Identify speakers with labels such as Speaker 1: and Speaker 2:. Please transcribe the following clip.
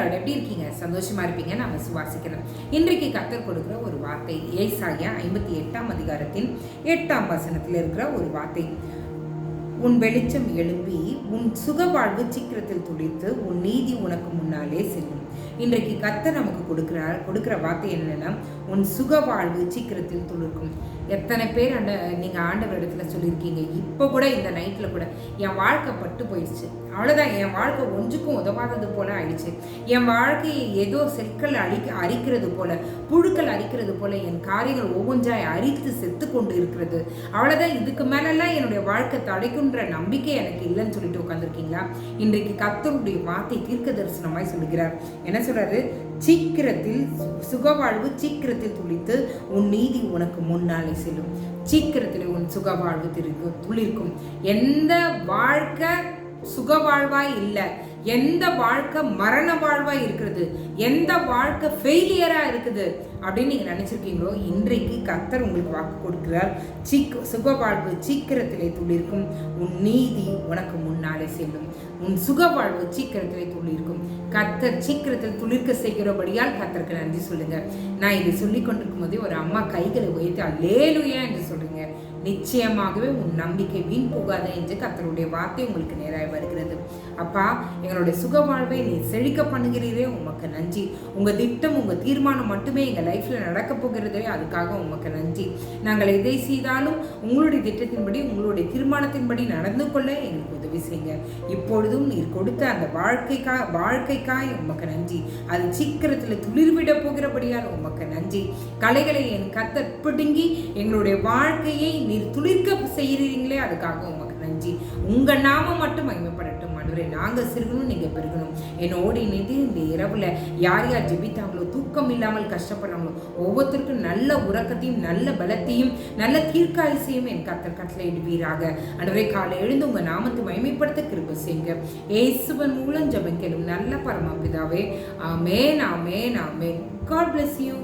Speaker 1: Third எப்படி இருக்கீங்க? சந்தோஷமா இருப்பீங்க நாம சுவாசிக்கணும். இன்றைக்கு கத்தர் கொடுக்குற ஒரு வார்த்தை ஏசாயா ஐம்பத்தி எட்டாம் அதிகாரத்தின் எட்டாம் வசனத்தில் இருக்கிற ஒரு வார்த்தை. உன் வெளிச்சம் எழும்பி உன் சுகவாழ்வு சீக்கிரத்தில் துடித்து உன் நீதி உனக்கு முன்னாலே செல்லும். இன்றைக்கு கத்த நமக்கு கொடுக்கிறார் கொடுக்குற வார்த்தை என்னென்னா உன் சுகவாழ்வு சீக்கிரத்தில் துளிர்க்கும். எத்தனை பேர் அந்த நீங்கள் ஆண்டவர் இடத்துல சொல்லியிருக்கீங்க. இப்போ கூட இந்த நைட்டில் கூட என் வாழ்க்கை பட்டு போயிடுச்சு அவ்வளோதான் என் வாழ்க்கை ஒன்றுக்கும் உதவாதது போல ஆயிடுச்சு. என் வாழ்க்கையை ஏதோ செற்கள் அழிக்க அரிக்கிறது போல புழுக்கள் அரிக்கிறது போல என் காரியங்கள் ஒவ்வொன்றாய் அரித்து செத்து கொண்டு இருக்கிறது அவ்வளோதான் இதுக்கு மேலெல்லாம் என்னுடைய வாழ்க்கை தடைக்கும் தடைக்குன்ற நம்பிக்கை எனக்கு இல்லைன்னு சொல்லிட்டு உட்காந்துருக்கீங்களா இன்றைக்கு கத்தருடைய வார்த்தை தீர்க்க தரிசனமாய் சொல்கிறார் என்ன சொல்றாரு? சீக்கிரத்தில் சுகவாழ்வு சீக்கிரத்தில் துளித்து உன் நீதி உனக்கு முன்னாலே செல்லும். சீக்கிரத்தில் உன் சுகவாழ்வு திருக்கு துளிர்க்கும். எந்த வாழ்க்கை சுகவாழ்வாய் இல்லை. எந்த வாழ்க்கை மரண வாழ்வாய் இருக்கிறது? எந்த வாழ்க்கை ஃபெயிலியரா இருக்குது? அப்படின்னு நீங்கள் நினச்சிருக்கீங்களோ இன்றைக்கு கத்தர் உங்களுக்கு வாக்கு கொடுக்கிறார். சீக் சுக வாழ்வு சீக்கிரத்திலே துளிர்க்கும். உன் நீதி உனக்கு முன்னாலே செல்லும். உன் சுக வாழ்வு சீக்கிரத்திலே துளிர்க்கும். கத்தர் சீக்கிரத்தில் துளிர்க்க செய்கிறபடியால் கத்தருக்கு நன்றி சொல்லுங்கள் நான் இதை சொல்லி கொண்டிருக்கும் போதே ஒரு அம்மா கைகளை உயர்த்தி அலேலுயா என்று சொல்லுங்கள் நிச்சயமாகவே உன் நம்பிக்கை வீண் போகாது என்று கத்தருடைய வார்த்தை உங்களுக்கு நேராக வருகிறது. அப்பா எங்களுடைய சுக வாழ்வை நீ செழிக்க பண்ணுகிறீரே உமக்கு நன்றி. உங்கள் திட்டம் உங்கள் தீர்மானம் மட்டுமே எங்கள் லைஃப்பில் நடக்க போகிறதே அதுக்காக உமக்கு நன்றி. நாங்கள் எதை செய்தாலும் உங்களுடைய திட்டத்தின்படி உங்களுடைய தீர்மானத்தின்படி நடந்து கொள்ள எங்களுக்கு உதவி செய்யுங்க. இப்பொழுதும் நீர் கொடுத்த அந்த வாழ்க்கைக்கா வாழ்க்கைக்காய் உமக்கு நன்றி. அது சீக்கிரத்தில் துளிர்விட போகிறபடியால் உமக்கு நன்றி. கலைகளை என் கத்தர் பிடுங்கி எங்களுடைய வாழ் வாழ்க்கையை நீர் துளிர்க்க செய்கிறீங்களே அதுக்காக உமக்கு நன்றி. உங்கள் நாமம் மட்டும் மகிமைப்படட்டும் ஆண்டவரே. நாங்கள் சிறுகணும் நீங்கள் பெருகணும். என்னோடு இணைந்து இந்த இரவில் யார் யார் ஜெபித்தாங்களோ தூக்கம் இல்லாமல் கஷ்டப்படுறாங்களோ ஒவ்வொருத்தருக்கும் நல்ல உறக்கத்தையும் நல்ல பலத்தையும் நல்ல தீர்க்காயசையும் என் கத்தர் கட்டளையிடுவீராக ஆண்டவரே காலை எழுந்து உங்கள் நாமத்தை மகிமைப்படுத்த கிருப செய்யுங்க. ஏசுவன் மூலம் ஜபம் கேளும் நல்ல பரமபிதாவே. ஆமேன் ஆமேன் ஆமேன். God bless you